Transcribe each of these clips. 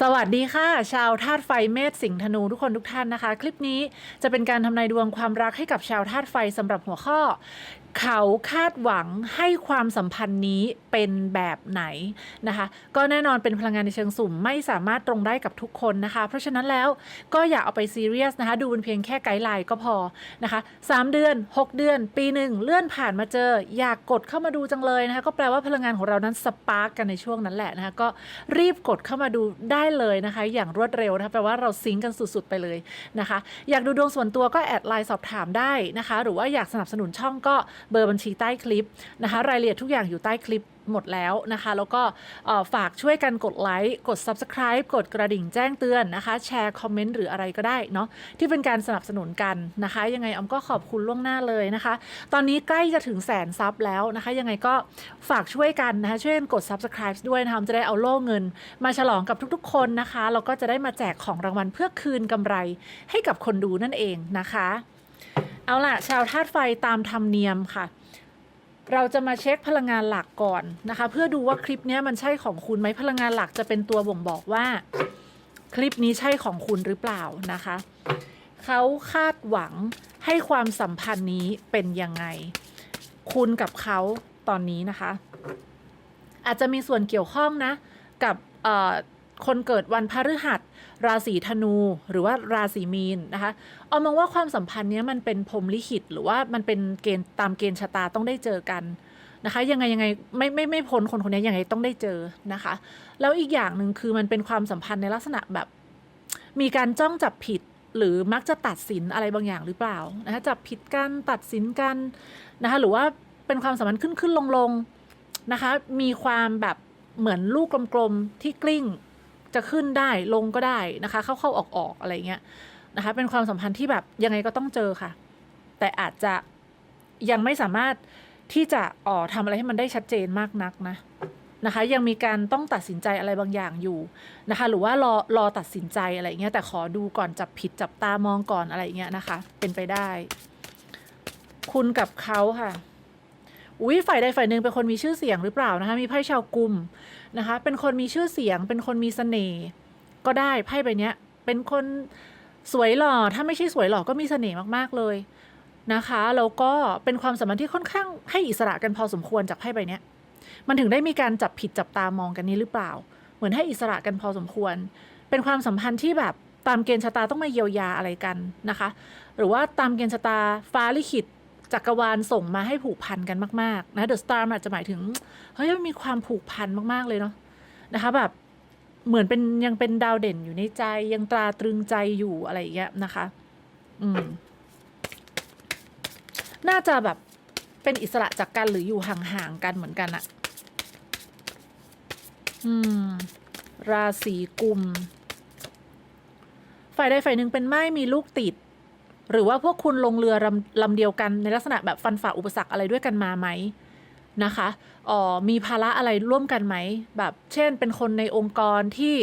สวัสดีค่ะ ชาวธาตุไฟเมษสิงห์ธนูทุกคนทุกท่านนะคะ คลิปนี้จะเป็นการทำนายดวงความรักให้กับชาวธาตุไฟสำหรับหัวข้อ เขาคาดหวังให้ความสัมพันธ์นี้เป็นแบบไหนนะคะ ก็แน่นอนเป็นพลังงานในเชิงสุ่มไม่สามารถตรงได้กับทุกคนนะคะ เพราะฉะนั้นแล้วก็อย่าเอาไปซีเรียสนะคะ ดูเป็นเพียงแค่ไกด์ไลน์ก็พอนะคะ 3 เดือน 6 เดือน ปีหนึ่งเลื่อนผ่านมาเจอ อยากกดเข้ามาดูจังเลยนะคะ ก็แปลว่าพลังงานของเรานั้นสปาร์กกันในช่วงนั้นแหละนะคะก็รีบกดเข้ามาดูได้เลยนะคะ อย่างรวดเร็วนะคะแปลว่าเราซิงก์กันสุดๆไปเลยนะคะ อยากดูดวงส่วนตัวก็แอดไลน์สอบถามได้นะคะ หรือว่าอยากสนับสนุนช่องก็เบอร์บัญชีใต้คลิปนะคะ รายละเอียดทุกอย่างอยู่ใต้คลิปหมดแล้วนะคะ แล้วก็ฝากช่วยกันกดไลค์ กด Subscribe กดกระดิ่งแจ้งเตือนนะคะ แชร์คอมเมนต์หรืออะไรก็ได้เนาะที่เป็นการสนับสนุนกันนะคะ ยังไงออมก็ขอบคุณล่วงหน้าเลยนะคะ ตอนนี้ใกล้จะถึงแสนซับแล้วนะคะ ยังไงก็ฝากช่วยกันนะคะ ช่วยกันกด Subscribe ด้วยนะคะออมจะได้เอาโล่เงิน มาฉลองกับทุกๆ คนนะคะแล้วก็จะได้มาแจกของรางวัลเพื่อคืนกำไรให้กับคนดูนั่นเองนะคะ เอาล่ะ ชาวธาตุไฟตามธรรมเนียมค่ะ เราจะมาเช็คพลังงานหลักก่อนนะคะ เพื่อดูว่าคลิปนี้มันใช่ของคุณไหมพลังงานหลักจะเป็นตัวบ่งบอกว่า คลิปนี้ใช่ของคุณหรือเปล่านะคะเขาคาดหวังให้ความสัมพันธ์นี้เป็นยังไง คุณกับเขาตอนนี้นะคะ อาจจะมีส่วนเกี่ยวข้องนะ กับคนเกิดวันพฤหัส ราศีธนูหรือว่าราศีมีนนะคะเอามองว่าความสัมพันธ์เนี้ยมันเป็นพรมลิขิต หรือว่ามันเป็นเกณฑ์ตามเกณฑ์ชะตาต้องได้เจอกันนะคะยังไงยังไงไม่ไม่ไม่พ้นคนคนนี้ยังไงต้องได้เจอนะคะ แล้วอีกอย่างหนึ่งคือมันเป็นความสัมพันธ์ในลักษณะแบบ มีการจ้องจับผิดหรือมักจะตัดสินอะไรบางอย่างหรือเปล่านะคะจับผิดกันตัดสินกันนะคะหรือว่าเป็นความสัมพันธ์ขึ้นขึ้นลงลงนะคะ มีความแบบเหมือนลูกกลมๆที่กลิ้ง จะขึ้นได้ลงก็ได้นะคะ เข้าๆออกๆอะไรเงี้ยนะคะ เป็นความสัมพันธ์ที่แบบยังไงก็ต้องเจอค่ะ แต่อาจจะยังไม่สามารถที่จะอ๋อทำอะไรให้มันได้ชัดเจนมากนักนะนะคะ ยังมีการต้องตัดสินใจอะไรบางอย่างอยู่นะคะ หรือว่ารอรอตัดสินใจอะไรเงี้ยแต่ขอดูก่อนจับผิดจับตามองก่อนอะไรเงี้ยนะคะ เป็นไปได้ คุณกับเขาค่ะอุ้ยฝ่ายใดฝ่ายหนึ่งเป็นคนมีชื่อเสียงหรือเปล่านะคะ มีไพ่ชาวกลุ่ม นะคะ เป็นคนมีชื่อเสียง เป็นคนมีเสน่ห์ก็ได้ไพ่ใบเนี้ย เป็นคนสวยหล่อ ถ้าไม่ใช่สวยหล่อก็มีเสน่ห์มากๆเลยนะคะแล้วก็เป็นความสัมพันธ์ที่ค่อนข้างให้อิสระกันพอสมควรจากไพ่ใบเนี้ย มันถึงได้มีการจับผิดจับตามองกันนี้หรือเปล่า เหมือนให้อิสระกันพอสมควร เป็นความสัมพันธ์ที่แบบตามเกณฑ์ชะตาต้องมาเยียวยาอะไรกันนะคะ หรือว่าตามเกณฑ์ชะตาฟ้าลิขิต จักรวาลส่งมาให้ผูกพันกันมากๆนะเดอะสตาร์อาจจะหมายถึงเฮ้ยมันมีความผูกพันมากๆเลยเนาะนะคะแบบเหมือนเป็นยังเป็นดาวเด่นอยู่ในใจยังตราตรึงใจอยู่อะไรอย่างเงี้ยนะคะ อืม น่าจะแบบเป็นอิสระจากกันหรืออยู่ห่างๆกันเหมือนกันอะอืม ราศีกุม ฝ่ายใดฝ่ายหนึ่งเป็นไม้มีลูกติด หรือว่าพวกคุณลงเรือลำลำเดียวกันในลักษณะแบบฟันฝ่าอุปสรรคอะไรด้วยกันมาไหมนะคะอ๋อมีภาระอะไรร่วมกันไหม แบบเช่นเป็นคนในองค์กรที่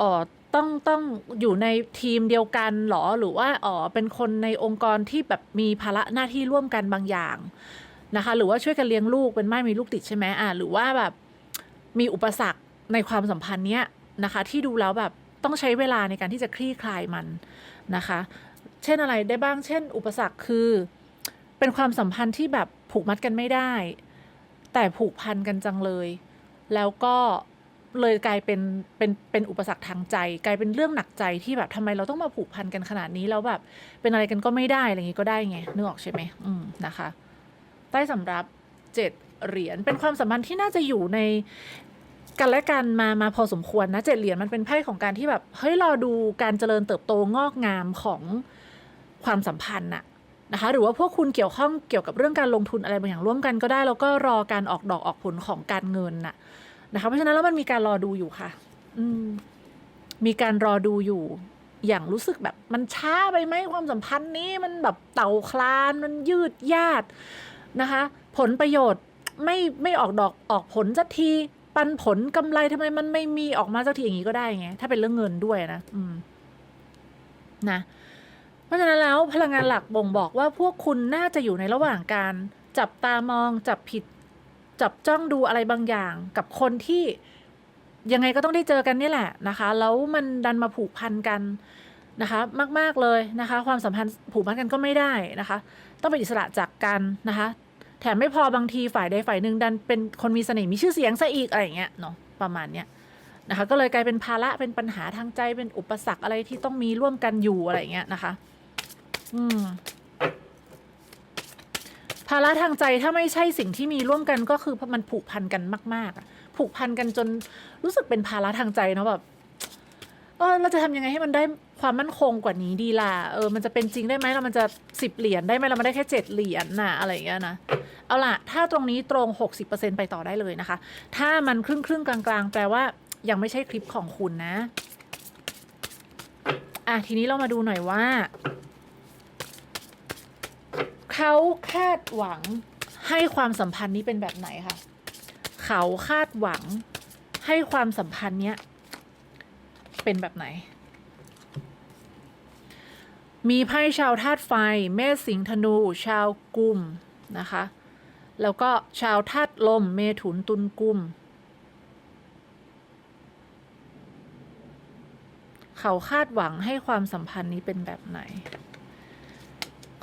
อ๋อต้องต้องอยู่ในทีมเดียวกันหรอหรือว่าอ๋อเป็นคนในองค์กรที่แบบมีภาระหน้าที่ร่วมกันบางอย่างนะคะหรือว่าช่วยกันเลี้ยงลูกเป็นไม่มีลูกติดใช่ไหมอ่าหรือว่าแบบมีอุปสรรคในความสัมพันธ์เนี้ยนะคะที่ดูแล้วแบบต้องใช้เวลาในการที่จะคลี่คลายมันนะคะ เช่นอะไรได้บ้าง เช่น อุปสรรคคือ เป็นความสัมพันธ์ที่แบบผูกมัดกันไม่ได้ แต่ผูกพันกันจังเลย แล้วก็เลยกลายเป็นเป็นเป็นอุปสรรคทางใจ กลายเป็นเรื่องหนักใจที่แบบทำไมเราต้องมาผูกพันกันขนาดนี้แล้วแบบเป็นอะไรกันก็ไม่ได้อะไรอย่างงี้ก็ได้ไงนึกออกใช่ไหมอืมนะคะ ใต้สำรับเจ็ดเหรียญเป็นความสัมพันธ์ที่น่าจะอยู่ในกันและกันมามาพอสมควรนะเจ็ดเหรียญมันเป็นไพ่ของการที่แบบเฮ้ยรอดูการเจริญเติบโตงอกงามของ ความสัมพันธ์อะนะคะหรือว่าพวกคุณเกี่ยวข้องเกี่ยวกับเรื่องการลงทุนอะไรบางอย่างร่วมกันก็ได้ แล้วก็รอการออกดอกออกผลของการเงินน่ะนะคะเพราะฉะนั้นแล้วมันมีการรอดูอยู่ค่ะ อืมมีการรอดูอยู่อย่างรู้สึกแบบมันช้าไปไหมความสัมพันธ์นี้มันแบบเต่าคลานมันยืดยาดนะคะ ผลประโยชน์ไม่ไม่ออกดอกออกผลสักที ปันผลกำไรทำไมมันไม่มีออกมาสักทีอย่างนี้ก็ได้ไงถ้าเป็นเรื่องเงินด้วยนะ อืม นะ เพราะฉะนั้นแล้วพลังงานหลักบ่งบอกว่าพวกคุณน่าจะอยู่ในระหว่างการ จับตามองจับผิด จับจ้องดูอะไรบางอย่าง กับคนที่ยังไงก็ต้องได้เจอกันนี่แหละนะคะ แล้วมันดันมาผูกพันกันนะคะมาก ๆ เลยนะคะ ความสัมพันธ์ผูกพันกันก็ไม่ได้นะคะ ต้องเป็นอิสระจากกันนะคะ แถมไม่พอบางทีฝ่ายใดฝ่ายหนึ่งดันเป็นคนมีเสน่ห์มีชื่อเสียงซะอีกอะไรอย่างเงี้ยเนาะประมาณเนี้ยนะคะก็เลยกลายเป็นภาระเป็นปัญหาทางใจเป็นอุปสรรคอะไรที่ต้องมีร่วมกันอยู่อะไรอย่างเงี้ยนะคะ อืมภาระทางใจถ้าไม่ใช่สิ่งที่มีร่วมกันก็คือมันผูกพันกันมาก ๆอะผูกพันกันจนรู้สึกเป็นภาระทางใจเนาะแบบเออเราจะทำยังไงให้มันได้ความมั่นคงกว่านี้ดีล่ะเออมันจะเป็นจริงได้ไหมเรามันจะสิบเหรียญได้ไหมเราไม่ได้แค่เจ็ดเหรียญน่ะอะไรอย่างเงี้ยนะเอาล่ะ ถ้าตรงนี้ตรงหกสิบเปอร์เซ็นไปต่อได้เลยนะคะ ถ้ามันครึ่งครึ่งกลางๆ แปลว่ายังไม่ใช่คลิปของคุณนะ อะทีนี้เรามาดูหน่อยว่า เขาคาดหวังให้ความสัมพันธ์นี้เป็นแบบไหนคะเขาคาดหวังให้ความสัมพันธ์เนี้ยเป็นแบบไหน มีไพ่ชาวธาตุไฟ เมษสิงห์ธนู ชาวกุมนะคะ แล้วก็ชาวธาตุลม เมถุนตุลกุม เขาคาดหวังให้ความสัมพันธ์นี้เป็นแบบไหน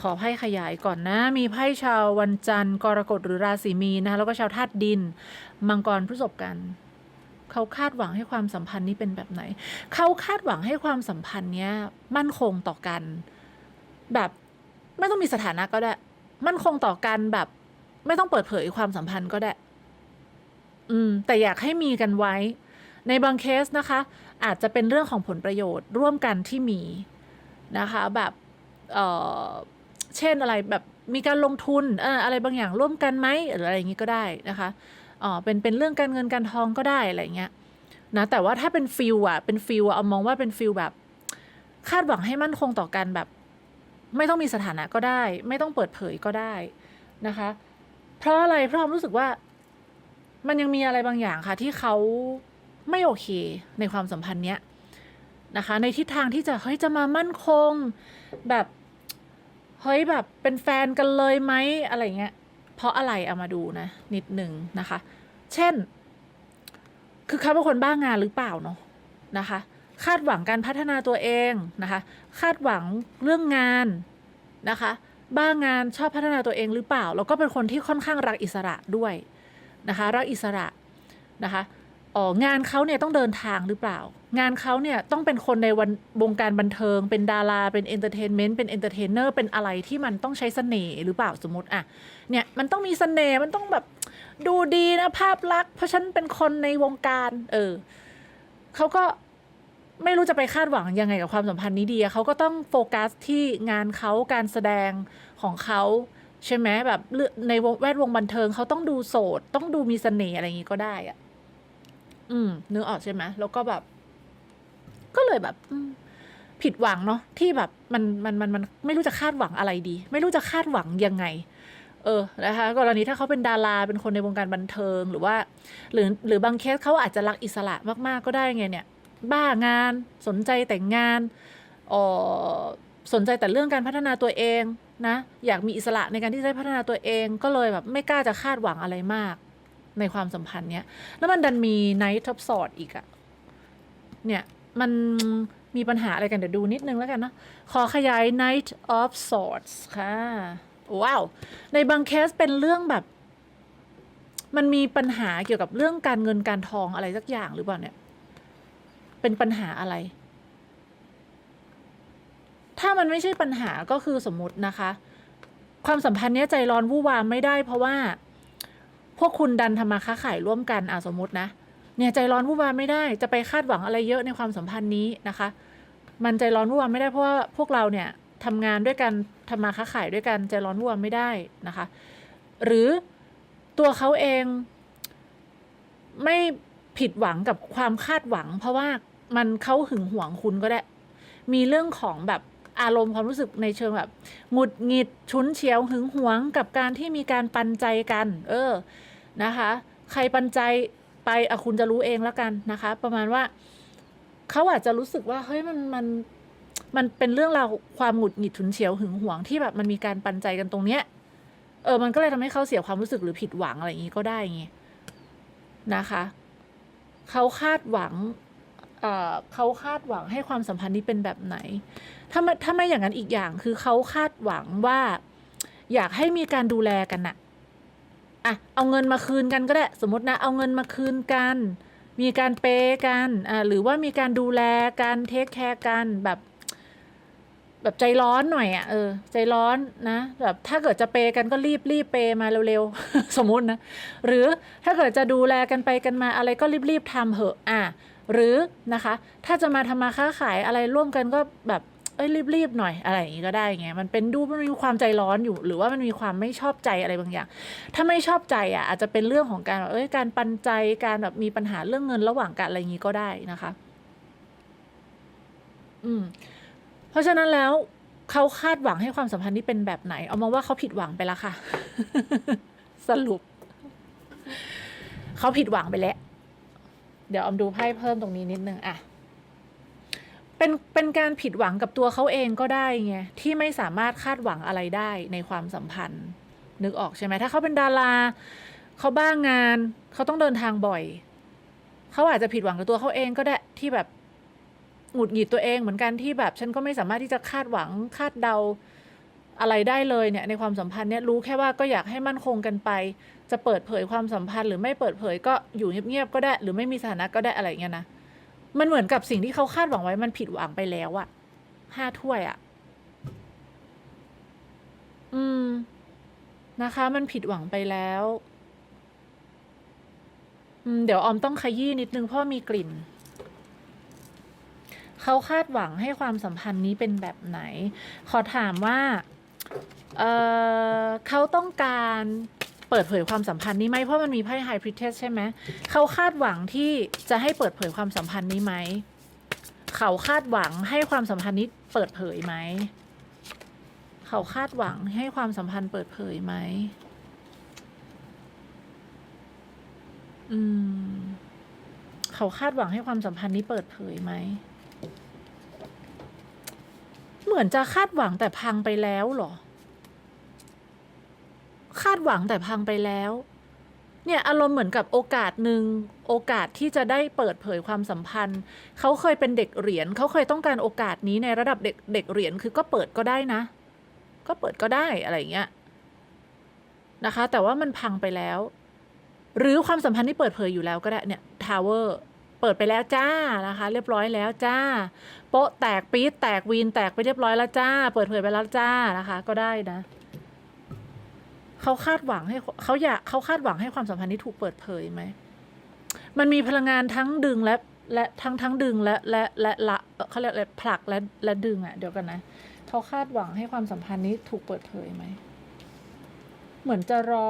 ขอไพ่ขยายก่อนนะ มีไพ่ชาววันจันทร์กรกฎหรือราศีมีนนะคะแล้วก็ชาวธาตุดิน มังกรพฤษภกันเขาคาดหวังให้ความสัมพันธ์นี้เป็นแบบไหน เขาคาดหวังให้ความสัมพันธ์เนี้ยมั่นคงต่อกัน แบบไม่ต้องมีสถานะก็ได้ มั่นคงต่อกันแบบ ไม่ต้องเปิดเผยความสัมพันธ์ก็ได้ อืม แต่อยากให้มีกันไว้ ในบางเคสนะคะ อาจจะเป็นเรื่องของผลประโยชน์ร่วมกันที่มีนะคะ แบบ เอ่อ เช่นอะไรแบบมีการลงทุนเอออะไรบางอย่างร่วมกันไหมหรืออะไรอย่างนี้ก็ได้นะคะอ๋อเป็นเป็นเรื่องการเงินการทองก็ได้อะไรเงี้ยนะแต่ว่าถ้าเป็นฟิลอะเป็นฟิลอะเอามองว่าเป็นฟิลแบบ คาดหวังให้มั่นคงต่อกันแบบ ไม่ต้องมีสถานะก็ได้ ไม่ต้องเปิดเผยก็ได้นะคะ เพราะอะไรเพราะรู้สึกว่า มันยังมีอะไรบางอย่างค่ะ ที่เขาไม่โอเคในความสัมพันธ์เนี้ยนะคะ ในทิศทางที่จะเฮ้ยจะมามั่นคง แบบ ฮ้ยแบบเป็นแฟนกันเลยไหมอะไรเงี้ย เพราะอะไรเอามาดูนะ นิดหนึ่งนะคะ เช่น คือเขาเป็นคนบ้างงานหรือเปล่าเนาะนะคะ คาดหวังการพัฒนาตัวเองนะคะ คาดหวังเรื่องงานนะคะ บ้างงานชอบพัฒนาตัวเองหรือเปล่า แล้วก็เป็นคนที่ค่อนข้างรักอิสระด้วยนะคะ รักอิสระนะคะ อองานเขาเนี่ยต้องเดินทางหรือเปล่า งานเขาเนี่ยต้องเป็นคนในวันวงการบันเทิง เป็นดารา เป็นเอนเตอร์เทนเมนต์ เป็นเอนเตอร์เทนเนอร์ เป็นอะไรที่มันต้องใช้เสน่ห์หรือเปล่าสมมติอะ เนี่ยมันต้องมีเสน่ห์ มันต้องแบบดูดีนะภาพลักษณ์ เพราะฉันเป็นคนในวงการ เออเขาก็ไม่รู้จะไปคาดหวังยังไงกับความสัมพันธ์นี้ดีเขาก็ต้องโฟกัสที่งานเขาการแสดงของเขาใช่ไหมแบบในวงแวดวงบันเทิงเขาต้องดูโสด ต้องดูมีเสน่ห์อะไรอย่างงี้ก็ได้อะ อืมนึกออกใช่ไหมแล้วก็แบบ ก็เลยแบบผิดหวังเนาะที่แบบมันมันมันมันไม่รู้จะคาดหวังอะไรดี ไม่รู้จะคาดหวังยังไง เออนะคะกรณีถ้าเขาเป็นดาราเป็นคนในวงการบันเทิงหรือว่า หรือหรือบางเคสเขาอาจจะรักอิสระมากๆก็ได้ไงเนี่ย บ้างานสนใจแต่งงานออสนใจแต่เรื่องการพัฒนาตัวเองนะ อยากมีอิสระในการที่จะพัฒนาตัวเอง ก็เลยแบบไม่กล้าจะคาดหวังอะไรมาก ในความสัมพันธ์เนี้ย แล้วมันดันมีไนท์ท็อปสอดอีกอะเนี่ย มันมีปัญหาอะไรกัน เดี๋ยวดูนิดนึงแล้วกันนะ ขอขยาย Knight of Swords ค่ะ ว้าว ในบางเคสเป็นเรื่องแบบ มันมีปัญหาเกี่ยวกับเรื่องการเงินการทองอะไรสักอย่างหรือเปล่าเนี่ย เป็นปัญหาอะไร ถ้ามันไม่ใช่ปัญหาก็คือสมมตินะคะ ความสัมพันธ์เนี้ยใจร้อนวู่วามไม่ได้เพราะว่า พวกคุณดันทำมาค้าขายร่วมกันอะสมมตินะ เนี่ยใจร้อนวู่วามไม่ได้จะไปคาดหวังอะไรเยอะในความสัมพันธ์นี้นะคะ มันใจร้อนวู่วามไม่ได้เพราะว่าพวกเราเนี่ยทำงานด้วยกันทำมาค้าขายด้วยกันใจร้อนวู่วามไม่ได้นะคะ หรือตัวเขาเองไม่ผิดหวังกับความคาดหวัง เพราะว่ามันเขาหึงหวงคุณก็ได้ มีเรื่องของแบบอารมณ์ความรู้สึกในเชิงแบบหงุดหงิดฉุนเฉียวหึงหวงกับการที่มีการปันใจกัน เออ นะคะ ใครปันใจไปอะคุณจะรู้เองแล้วกันนะคะ ประมาณว่าเขาอาจจะรู้สึกว่าเฮ้ยมันมันมันเป็นเรื่องราวความหงุดหงิดฉุนเฉียวหึงหวงที่แบบมันมีการปันใจกันตรงเนี้ย เออมันก็เลยทำให้เขาเสียความรู้สึกหรือผิดหวังอะไรอย่างงี้ก็ได้ไงนะคะเขาคาดหวังเอ่อเขาคาดหวังให้ความสัมพันธ์นี้เป็นแบบไหน ถ้าไม่ถ้าไม่อย่างนั้นอีกอย่างคือเขาคาดหวังว่า อยากให้มีการดูแลกันน่ะ อะเอาเงินมาคืนกันก็ได้ สมมตินะเอาเงินมาคืนกัน มีการเปย์กันอ่าหรือว่ามีการดูแลกันเทคแคร์กันแบบแบบใจร้อนหน่อยอะ่ะเออใจร้อนนะแบบถ้าเกิดจะเปย์กันก็รีบรีบเปย์มาเร็วๆ สมมตินะ หรือถ้าเกิดจะดูแลกันไปกันมาอะไรก็รีบๆทำเหอะอะหรือนะคะ ถ้าจะมาทำมาค้าขายอะไรร่วมกันก็แบบ เอ้ยรีบๆหน่อยอะไรอย่างงี้ก็ได้ไงมันเป็นดูมันมีความใจร้อนอยู่ หรือว่ามันมีความไม่ชอบใจอะไรบางอย่าง ถ้าไม่ชอบใจอะอาจจะเป็นเรื่องของการแบบเอ้ยการปันใจการแบบมีปัญหาเรื่องเงินระหว่างกันอะไรอย่างงี้ก็ได้นะคะ อืม เพราะฉะนั้นแล้วเขาคาดหวังให้ความสัมพันธ์นี้เป็นแบบไหน เอามาว่าเขาผิดหวังไปแล้วค่ะ สรุป เขาผิดหวังไปแล้ว เดี๋ยวออมดูไพ่เพิ่มตรงนี้นิดนึงอะ เป็นเป็นการผิดหวังกับตัวเขาเองก็ได้ไงที่ไม่สามารถคาดหวังอะไรได้ในความสัมพันธ์ นึกออกใช่ไหมถ้าเขาเป็นดาราเขาบ้างงานเขาต้องเดินทางบ่อยเขาอาจจะผิดหวังกับตัวเขาเองก็ได้ที่แบบหงุดหงิดตัวเองเหมือนกันที่แบบฉันก็ไม่สามารถที่จะคาดหวังคาดเดาอะไรได้เลยเนี่ยในความสัมพันธ์เนี่ยรู้แค่ว่าก็อยากให้มั่นคงกันไป จะเปิดเผยความสัมพันธ์หรือไม่เปิดเผยก็อยู่เงียบๆก็ได้ หรือไม่มีสถานะก็ได้อะไรเงี้ยนะ มันเหมือนกับสิ่งที่เขาคาดหวังไว้มันผิดหวังไปแล้วอะห้าถ้วยอะอืม นะคะ มันผิดหวังไปแล้วอืมเดี๋ยวออมต้องขยี้นิดนึงเพราะมีกลิ่น เขาคาดหวังให้ความสัมพันธ์นี้เป็นแบบไหน ขอถามว่าเอ่อเขาต้องการ เปิดเผยความสัมพันธ์นี้ไหมเพราะมันมีไพ่ไฮพริเทสใช่ไหมเขาคาดหวังที่จะให้เปิดเผยความสัมพันธ์นี้ไหมเขาคาดหวังให้ความสัมพันธ์นี้เปิดเผยไหมเขาคาดหวังให้ความสัมพันธ์เปิดเผยไหมอืมเขาคาดหวังให้ความสัมพันธ์นี้เปิดเผยไหมเหมือนจะคาดหวังแต่พังไปแล้วหรอ คาดหวังแต่พังไปแล้ว เนี่ยอารมณ์เหมือนกับโอกาสหนึ่งโอกาสที่จะได้เปิดเผยความสัมพันธ์ เขาเคยเป็นเด็กเหรียญเขาเคยต้องการโอกาสนี้ในระดับเด็กเด็กเหรียญคือก็เปิดก็ได้นะ ก็เปิดก็ได้อะไรอย่างเงี้ยนะคะ แต่ว่ามันพังไปแล้ว หรือความสัมพันธ์ที่เปิดเผยอยู่แล้วก็ได้เนี่ยทาวเวอร์เปิดไปแล้วจ้านะคะ เรียบร้อยแล้วจ้า โป๊ะแตกปี๊ดแตกวีนแตกไปเรียบร้อยแล้วจ้า เปิดเผยไปแล้วจ้านะคะ ก็ได้นะ เขาคาดหวังให้เขาอยากเขาคาดหวังให้ความสัมพันธ์นี้ถูกเปิดเผยไหม มันมีพลังงานทั้งดึงและและทั้งทั้งดึงและและและละเขาเรียกอะไรผลักและและดึงอะ่ะเดี๋ยวกันนะเขาคาดหวังให้ความสัมพันธ์นี้ถูกเปิดเผยไหม เหมือนจะรอ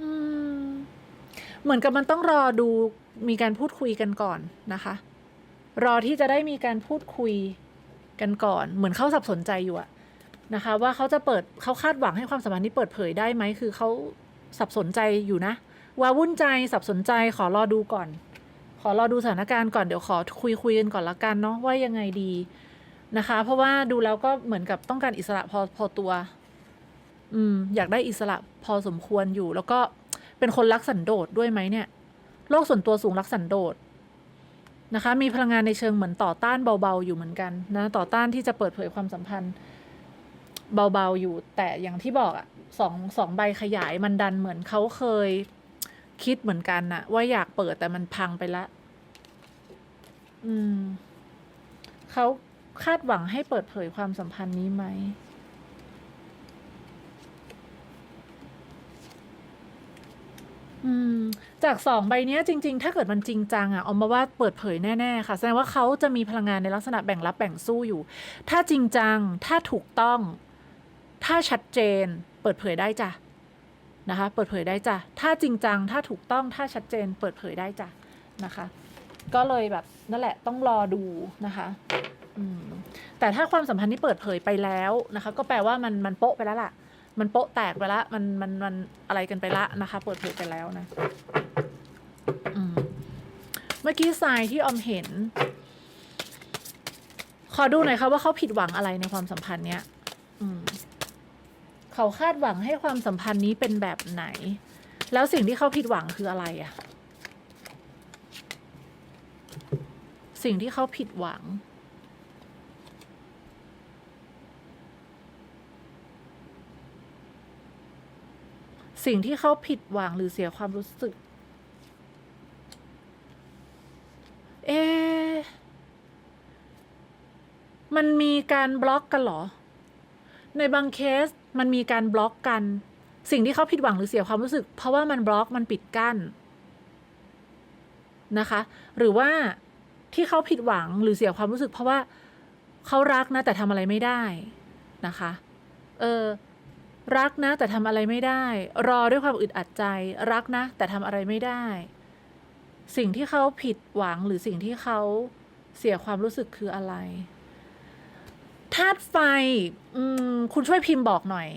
อืม เหมือนกับมันต้องรอดูมีการพูดคุยกันก่อนนะคะ รอที่จะได้มีการพูดคุยกันก่อน เหมือนเขาสับสนใจอยู่อะ นะคะ ว่าเขาจะเปิดเขาคาดหวังให้ความสัมพันธ์นี้เปิดเผยได้ไหมคือเขาสับสนใจอยู่นะว่าวุ่นใจสับสนใจขอรอดูก่อน ขอรอดูสถานการณ์ก่อนเดี๋ยวขอคุยคุยกันก่อนละกันเนาะว่ายังไงดีนะคะ เพราะว่าดูแล้วก็เหมือนกับต้องการอิสระพอพอตัว อืม อยากได้อิสระพอสมควรอยู่ แล้วก็เป็นคนรักสันโดษด้วยไหมเนี่ยโลกส่วนตัวสูงรักสันโดษนะคะ มีพลังงานในเชิงเหมือนต่อต้านเบาๆอยู่เหมือนกันนะต่อต้านที่จะเปิดเผยความสัมพันธ์ เบาๆอยู่ แต่อย่างที่บอกอะสองสองใบขยายมันดันเหมือนเขาเคยคิดเหมือนกันน่ะว่าอยากเปิดแต่มันพังไปละ อืมเขาคาดหวังให้เปิดเผยความสัมพันธ์นี้ไหมอืมจากสองใบนี้จริง ๆ ถ้าเกิดมันจริงจังอะเอามาว่าเปิดเผยแน่ๆค่ะ แสดงว่าเขาจะมีพลังงานในลักษณะแบ่งรับแบ่งสู้อยู่ ถ้าจริงจัง ถ้าถูกต้อง ถ้าชัดเจนเปิดเผยได้จ้ะนะคะ เปิดเผยได้จ้ะ ถ้าจริงจัง ถ้าถูกต้อง ถ้าชัดเจน เปิดเผยได้จ้ะนะคะ ก็เลยแบบนั่นแหละต้องรอดูนะคะแต่ถ้าความสัมพันธ์ที่เปิดเผยไปแล้วนะคะ ก็แปลว่ามันมันโป๊ะไปแล้วล่ะ มันโป๊ะแตกไปละมันมันมันอะไรกันไปละนะคะ เปิดเผยไปแล้วนะเมื่อกี้ทรายที่ออมเห็น ขอดูหน่อยค่ะว่าเขาผิดหวังอะไรในความสัมพันธ์เนี้ย อืม เขาคาดหวังให้ความสัมพันธ์นี้เป็นแบบไหน แล้วสิ่งที่เขาผิดหวังคืออะไรอะสิ่งที่เขาผิดหวัง สิ่งที่เขาผิดหวังหรือเสียความรู้สึก เอะมันมีการบล็อกกันเหรอ ในบางเคส มันมีการบล็อกกัน สิ่งที่เขาผิดหวังหรือเสียความรู้สึก เพราะว่ามันบล็อกมันปิดกั้นนะคะ หรือว่าที่เขาผิดหวังหรือเสียความรู้สึก เพราะว่าเขารักนะแต่ทำอะไรไม่ได้นะคะ เออรักนะแต่ทำอะไรไม่ได้ รอด้วยความอึดอัดใจ รักนะ แต่ทำอะไรไม่ได้ สิ่งที่เขาผิดหวังหรือสิ่งที่เขาเสียความรู้สึกคืออะไร ธาตุไฟคุณช่วยพิมพ์บอกหน่อย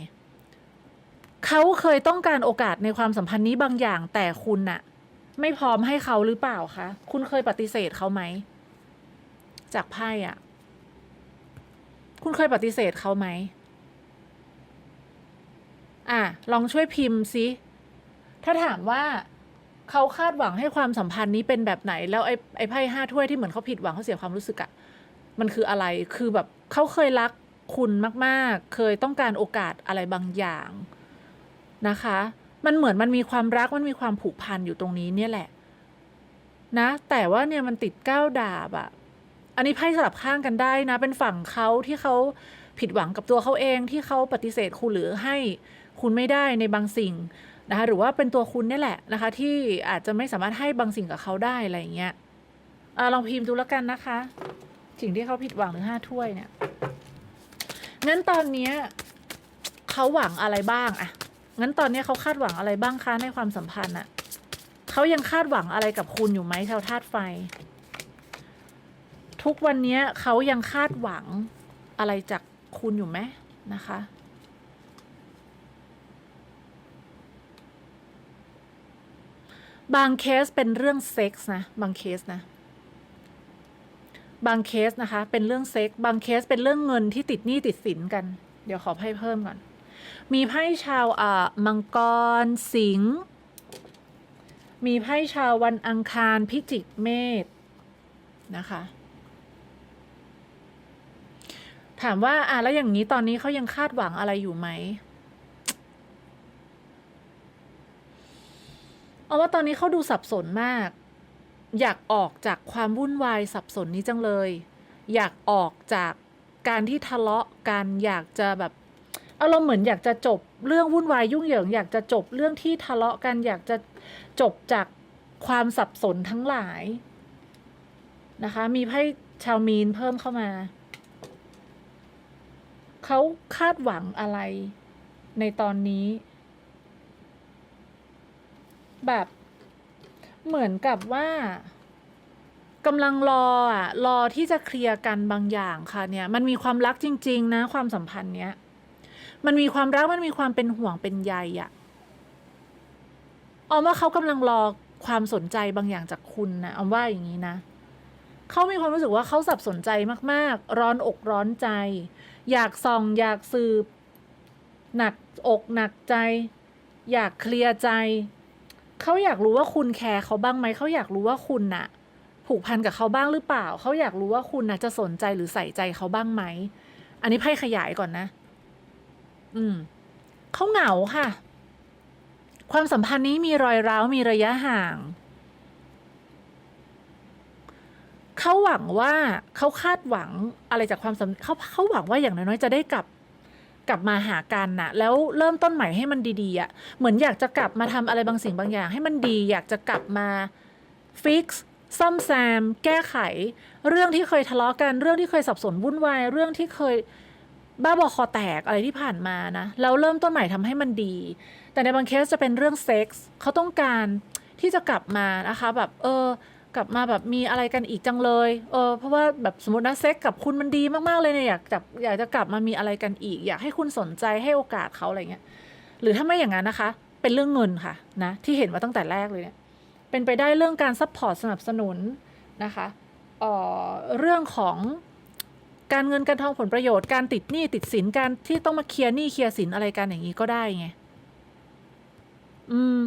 เขาเคยต้องการโอกาสในความสัมพันธ์นี้บางอย่าง แต่คุณน่ะ ไม่พร้อมให้เขาหรือเปล่าคะ คุณเคยปฏิเสธเขาไหม จากไพ่อะคุณเคยปฏิเสธเขาไหม อะ ลองช่วยพิมพ์ซิถ้าถามว่าเขาคาดหวังให้ความสัมพันธ์นี้เป็นแบบไหน แล้วไอ้ไอ้ไพ่ห้าถ้วยที่เหมือนเขาผิดหวังเขาเสียความรู้สึกอะ มันคืออะไรคือแบบเขาเคยรักคุณมากๆ เคยต้องการโอกาสอะไรบางอย่างนะคะ มันเหมือนมันมีความรักมันมีความผูกพันอยู่ตรงนี้เนี่ยแหละ นะ แต่ว่าเนี่ยมันติดก้าวดาบอะอันนี้ไพ่สลับข้างกันได้นะ เป็นฝั่งเขาที่เขาผิดหวังกับตัวเขาเองที่เขาปฏิเสธคุณหรือให้คุณไม่ได้ในบางสิ่งนะคะหรือว่าเป็นตัวคุณเนี่ยแหละนะคะ ที่อาจจะไม่สามารถให้บางสิ่งกับเขาได้อะไรเงี้ยอลองพิมพ์ดูแล้วกันนะคะ สิ่งที่เขาผิดหวังหรือห้าถ้วยเนี่ยงั้นตอนเนี้ยเขาหวังอะไรบ้างอะงั้นตอนนี้เขาคาดหวังอะไรบ้างคะในความสัมพันธ์อะเขายังคาดหวังอะไรกับคุณอยู่ไหมชาวธาตุไฟ ทุกวันนี้เขายังคาดหวังอะไรจากคุณอยู่ไหมนะคะ บางเคสเป็นเรื่องเซ็กส์นะ บางเคสนะ บางเคสนะคะ เป็นเรื่องเซ็ก บางเคสเป็นเรื่องเงินที่ติดหนี้ติดสินกัน เดี๋ยวขอไพ่เพิ่มก่อน มีไพ่ชาวอ่ามังกรสิงห์มีไพ่ชาววันอังคารพิจิกเมษนะคะ ถามว่าอะแล้วอย่างนี้ตอนนี้เขายังคาดหวังอะไรอยู่ไหมเอาว่าตอนนี้เขาดูสับสนมาก อยากออกจากความวุ่นวายสับสนนี้จังเลย อยากออกจากการที่ทะเลาะกันอยากจะแบบอารมณ์เหมือนอยากจะจบเรื่องวุ่นวายยุ่งเหยิง อยากจะจบเรื่องที่ทะเลาะกัน อยากจะจบจากความสับสนทั้งหลายนะคะ มีไพ่ชาวมีนเพิ่มเข้ามา เขาคาดหวังอะไรในตอนนี้ แบบ เหมือนกับว่ากำลังรออะรอที่จะเคลียร์กันบางอย่างค่ะเนี่ย มันมีความรักจริง ๆ นะ ความสัมพันธ์เนี้ย มันมีความรักมันมีความเป็นห่วงเป็นใยอะออมว่าเขากำลังรอความสนใจบางอย่างจากคุณนะออมว่าอย่างนี้นะเขามีความรู้สึกว่าเขาสับสนใจมาก ๆ ร้อนอกร้อนใจ อยากส่องอยากสืบ หนักอกหนักใจ อยากเคลียร์ใจ เขาอยากรู้ว่าคุณแคร์เขาบ้างไหมเขาอยากรู้ว่าคุณน่ะ ผูกพันกับเขาบ้างหรือเปล่า เขาอยากรู้ว่าคุณน่ะจะสนใจหรือใส่ใจเขาบ้างไหม อันนี้ไพ่ขยายก่อนนะ อืมเขาเหงาค่ะ ความสัมพันธ์นี้มีรอยร้าวมีระยะห่างเขาหวังว่าเขาคาดหวังอะไรจากความสัมเขาเขาหวังว่าอย่างน้อยๆจะได้กลับ กลับมาหากันนะแล้วเริ่มต้นใหม่ให้มันดีๆอะ่ะเหมือนอยากจะกลับมาทำอะไรบางสิ่งบางอย่าง ให้มันดีอยากจะกลับมาฟิกซ์ซ่อมแซม แก้ไข เรื่องที่เคยทะเลาะกันเรื่องที่เคยสับสนวุ่นวายเรื่องที่เคยบ้าบอคอแตกอะไรที่ผ่านมานะแล้วเริ่มต้นใหม่ทำให้มันดี แต่ในบางเคสจะเป็นเรื่องเซ็กส์เขาต้องการที่จะกลับมานะคะแบบเออ กลับมาแบบมีอะไรกันอีกจังเลย เออ เพราะว่าแบบสมมตินะเซ็กกับคุณมันดีมากๆเลยเนี่ยอยากจับอยากจะกลับมามีอะไรกันอีก อยากให้คุณสนใจให้โอกาสเขาอะไรเงี้ย หรือถ้าไม่อย่างนั้นนะคะ เป็นเรื่องเงินค่ะนะที่เห็นมาตั้งแต่แรกเลยเนี่ย เป็นไปได้เรื่องการซัพพอร์ตสนับสนุนนะคะเอ่อเรื่องของการเงินการทองผลประโยชน์การติดหนี้ติดสินการที่ต้องมาเคลียร์หนี้เคลียร์สินอะไรกันอย่างนี้ก็ได้ไง อืม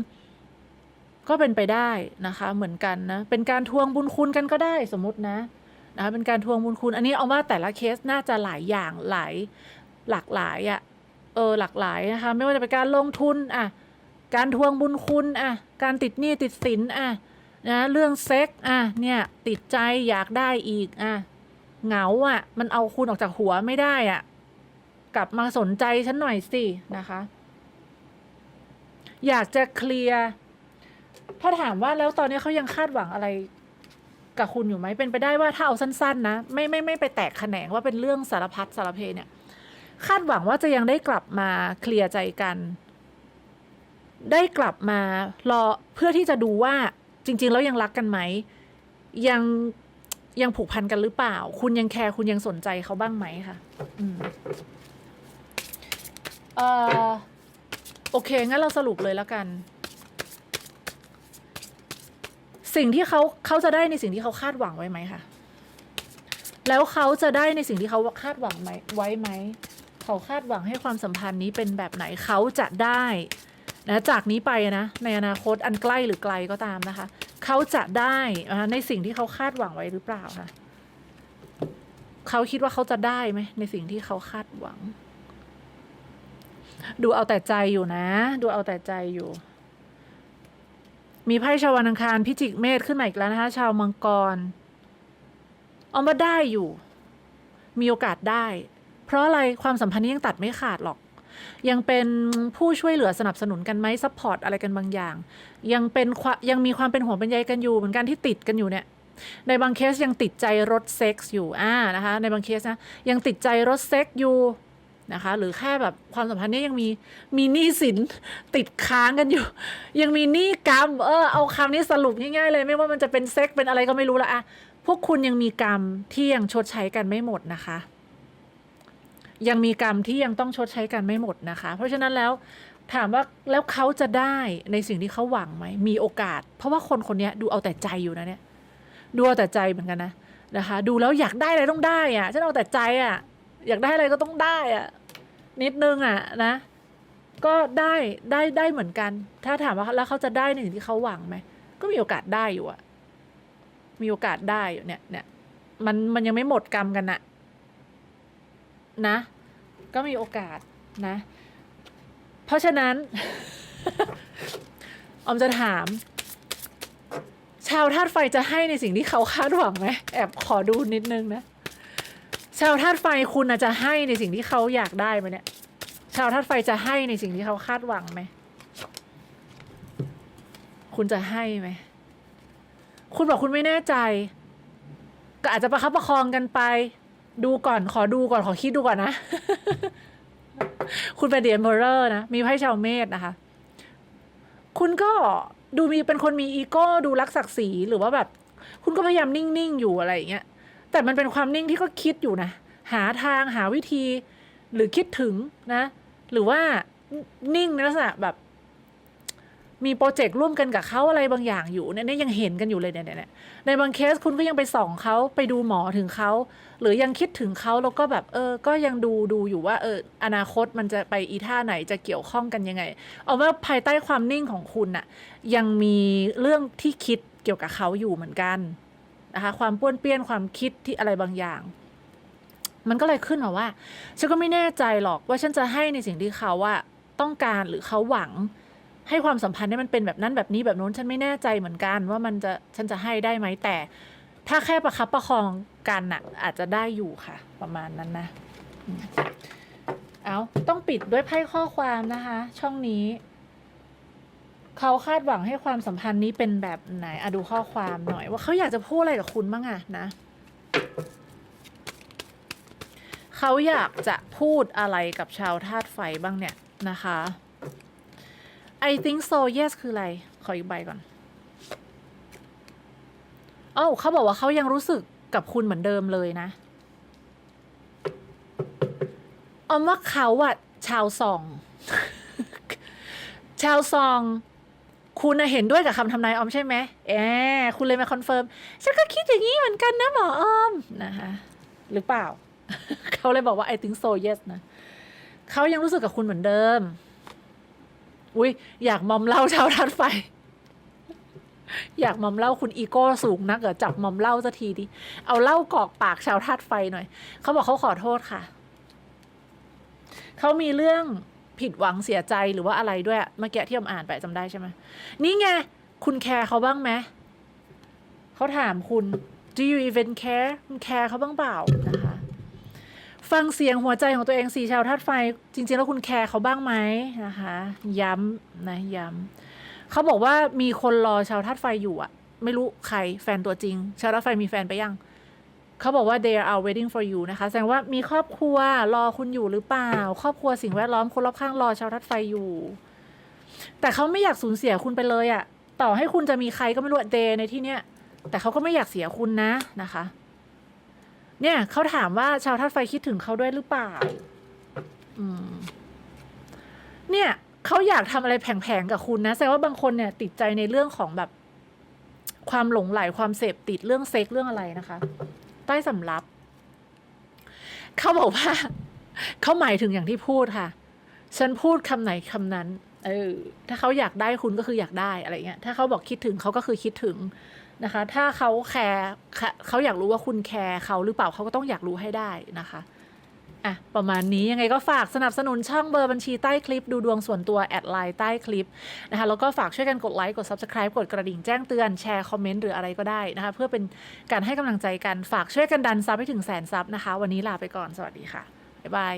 ก็เป็นไปได้นะคะเหมือนกันนะเป็นการทวงบุญคุณกันก็ได้สมมตินะนะคะเป็นการทวงบุญคุณ อันนี้เอาว่าแต่ละเคสน่าจะหลายอย่างหลายหลากหลายอะ่ะเออหลากหลายนะคะไม่ว่าจะเป็นการลงทุนอะการทวงบุญคุณอะการติดหนี้ติดสินอะนะเรื่องเซ็กอะเนี่ยติดใจอยากได้อีกอะเหงาอะมันเอาคุณออกจากหัวไม่ได้อะกลับมาสนใจฉันหน่อยสินะคะ อยากจะเคลียร์ ถ้าถามว่าแล้วตอนนี้เขายังคาดหวังอะไรกับคุณอยู่ไหมเป็นไปได้ว่าถ้าเอาสั้น ๆ นะ ไม่ไม่ไม่ไปแตกแขนงว่าเป็นเรื่องสารพัดสารเพเนี่ย คาดหวังว่าจะยังได้กลับมาเคลียร์ใจกัน ได้กลับมารอเพื่อที่จะดูว่าจริง ๆ แล้วยังรักกันไหม ยังยังผูกพันกันหรือเปล่า คุณยังแคร์คุณยังสนใจเขาบ้างไหมค่ะอืมเออโอเค งั้นเราสรุปเลยแล้วกัน สิ่งที่เขาเขาจะได้ในสิ่งที่เขาคาดหวังไว้ไหมคะแล้วเขาจะได้ในสิ่งที่เขาคาดหวังไหมไว้ไหมเขาคาดหวังให้ความสัมพันธ์นี้เป็นแบบไหนเขาจะได้นะจากนี้ไปนะในอนาคตอันใกล้หรือไกลก็ตามนะคะ เขาจะได้นะในสิ่งที่เขาคาดหวังไว้หรือเปล่าคะเขาคิดว่าเขาจะได้ไหมในสิ่งที่เขาคาดหวัง ดูเอาแต่ใจอยู่นะ ดูเอาแต่ใจอยู่ มีไพ่ชาววันอังคารพิจิกเมษขึ้นมาอีกแล้วนะคะชาวมังกรเอามาได้อยู่ มีโอกาสได้ เพราะอะไรความสัมพันธ์นี้ยังตัดไม่ขาดหรอก ยังเป็นผู้ช่วยเหลือสนับสนุนกันไหมซัพพอร์ตอะไรกันบางอย่าง ยังเป็นยังมีความเป็นห่วงเป็นใยกันอยู่ เหมือนกันที่ติดกันอยู่เนี่ยในบางเคสยังติดใจรถเซ็กส์อยู่อ่านะคะในบางเคสนะยังติดใจรถเซ็กส์อยู่ นะคะ หรือแค่แบบความสัมพันธ์นี้ยังมีมีหนี้สินติดค้างกันอยู่ ยังมีหนี้กรรม เออเอาคำนี้สรุปง่ายๆเลย ไม่ว่ามันจะเป็นเซ็กเป็นอะไรก็ไม่รู้ละอะพวกคุณยังมีกรรมที่ยังชดใช้กันไม่หมดนะคะ ยังมีกรรมที่ยังต้องชดใช้กันไม่หมดนะคะ เพราะฉะนั้นแล้วถามว่าแล้วเขาจะได้ในสิ่งที่เขาหวังไหมมีโอกาส เพราะว่าคนคนนี้ดูเอาแต่ใจอยู่นะเนี่ย ดูเอาแต่ใจเหมือนกันนะนะคะ ดูแล้วอยากได้อะไรต้องได้อะฉันเอาแต่ใจอะ อยากได้อะไรก็ต้องได้อะนิดนึงอะนะ ก็ได้ได้ได้เหมือนกัน ถ้าถามว่าแล้วเขาจะได้ในสิ่งที่เขาหวังไหมก็มีโอกาสได้อยู่อะมีโอกาสได้อยู่เนี่ยเนี่ยมันมันยังไม่หมดกรรมกันอะนะ ก็มีโอกาสนะ เพราะฉะนั้น ออมจะถาม ชาวธาตุไฟจะให้ในสิ่งที่เขาคาดหวังไหมแอบขอดูนิดนึงนะ ชาวธาตุไฟคุณจะให้ในสิ่งที่เขาอยากได้ไหมเนี่ย ชาวธาตุไฟจะให้ในสิ่งที่เขาคาดหวังไหม คุณจะให้ไหม คุณบอกคุณไม่แน่ใจ ก็อาจจะประคับประคองกันไป ดูก่อนขอดูก่อนขอคิดดูก่อนนะ คุณเป็นเดียนเบอร์นะ มีไพ่ชาวเมษนะคะ คุณก็ดูมีเป็นคนมีอีโก้ดูรักศักดิ์ศรีหรือว่าแบบ คุณก็พยายามนิ่ง ๆ อยู่อะไรอย่างเงี้ย แต่มันเป็นความนิ่งที่ก็คิดอยู่นะ หาทางหาวิธี หรือคิดถึงนะ หรือว่านิ่งในลักษณะแบบ มีโปรเจกต์ร่วมกันกับเขาอะไรบางอย่างอยู่เนี่ยยยังเห็นกันอยู่เลยเนี่ยเนี่ยในบางเคสคุณก็ยังไปส่องเขาไปดูหมอถึงเขาหรือยังคิดถึงเขาแล้วก็แบบเออ ก็ยังดูดูอยู่ว่า เออ อนาคตมันจะไปอีท่าไหนจะเกี่ยวข้องกันยังไง เอาว่าภายใต้ความนิ่งของคุณน่ะ ยังมีเรื่องที่คิดเกี่ยวกับเขาอยู่เหมือนกัน นะคะความป้วนเปี้ยนความคิดที่อะไรบางอย่าง มันก็เลยขึ้นมาว่าฉันก็ไม่แน่ใจหรอกว่าฉันจะให้ในสิ่งที่เขาว่าต้องการหรือเขาหวังให้ความสัมพันธ์เนี่ยมันเป็นแบบนั้นแบบนี้แบบโน้นฉันไม่แน่ใจเหมือนกันว่ามันจะฉันจะให้ได้ไหมแต่ ถ้าแค่ประคับประคองกันน่ะอาจจะได้อยู่ค่ะ ประมาณนั้นนะเอาต้องปิดด้วยไพ่ข้อความนะคะ ช่องนี้ เขาคาดหวังให้ความสัมพันธ์นี้เป็นแบบไหนอะดูข้อความหน่อยว่าเขาอยากจะพูดอะไรกับคุณบ้างอะนะเขาอยากจะพูดอะไรกับชาวธาตุไฟบ้างเนี่ยนะคะ I think so yes คืออะไร ขออีกใบก่อนอ้าเขาบอกว่าเขายังรู้สึกกับคุณเหมือนเดิมเลยนะออมว่าเขาอะชาวซอง ชาวซอง คุณเห็นด้วยกับคำทำนายออมใช่ไหมแอบคุณเลยมาคอนเฟิร์ม ฉันก็คิดอย่างนี้เหมือนกันนะหมอออมนะคะ หรือเปล่า เขาเลยบอกว่า I think so yes นะ เขายังรู้สึกกับคุณเหมือนเดิม อุ้ยอยากมอมเล่าชาวทัดไฟ อยากมอมเหล่าคุณอีโก้สูงนักเหรอจับมอมเหล่าสักทีดิ เอาเหล่ากอกปากชาวธาตุไฟหน่อย เขาบอกเขาขอโทษค่ะ เขามีเรื่อง ผิดหวังเสียใจหรือว่าอะไรด้วยเมื่อกี้ที่อมอ่านไปจำได้ใช่ไหมนี่ไง คุณแคร์เขาบ้างไหมเขาถามคุณ do you even care คุณแคร์เขาบ้างเปล่านะคะ ฟังเสียงหัวใจของตัวเองสีชาวธาตุไฟ จริง ๆ แล้วคุณแคร์เขาบ้างไหมนะคะ ย้ำนะย้ำเขาบอกว่ามีคนรอชาวธาตุไฟอยู่อะไม่รู้ใครแฟนตัวจริง ชาวธาตุไฟมีแฟนไปยัง เขาบอกว่า they are waiting for you นะคะ แสดงว่ามีครอบครัวรอคุณอยู่หรือเปล่า ครอบครัวสิ่งแวดล้อมคนรอบข้างรอชาวธาตุไฟอยู่ แต่เขาไม่อยากสูญเสียคุณไปเลยอะต่อให้คุณจะมีใครก็ไม่รู้เดในที่เนี้ย แต่เขาก็ไม่อยากเสียคุณนะนะคะ เนี่ยเขาถามว่าชาวธาตุไฟคิดถึงเขาด้วยหรือเปล่า อืม เนี่ยเขาอยากทำอะไรแผงๆกับคุณนะ แสดงว่าบางคนเนี่ย ติดใจในเรื่องของแบบ ความหลงไหลความเสพติดเรื่องเซ็กเรื่องอะไรนะคะ ใต้สำรับ เขาบอกว่า เขาหมายถึงอย่างที่พูดค่ะ ฉันพูดคำไหนคำนั้น เออ ถ้าเขาอยากได้คุณก็คืออยากได้อะไรเงี้ย ถ้าเขาบอกคิดถึงเขาก็คือคิดถึงนะคะ ถ้าเขาแคร์เขาอยากรู้ว่าคุณแคร์เขาหรือเปล่าเขาก็ต้องอยากรู้ให้ได้นะคะ อะ ประมาณนี้ยังไงก็ฝากสนับสนุนช่องเบอร์บัญชีใต้คลิป ดูดวงส่วนตัวแอดไลน์ใต้คลิปนะคะแล้วก็ฝากช่วยกันกดไลค์กด Subscribe กดกระดิ่งแจ้งเตือนแชร์คอมเมนต์หรืออะไรก็ได้นะคะ เพื่อเป็นการให้กำลังใจกันฝากช่วยกันดันซับให้ถึงแสนซับนะคะ วันนี้ลาไปก่อนสวัสดีค่ะบ๊ายบาย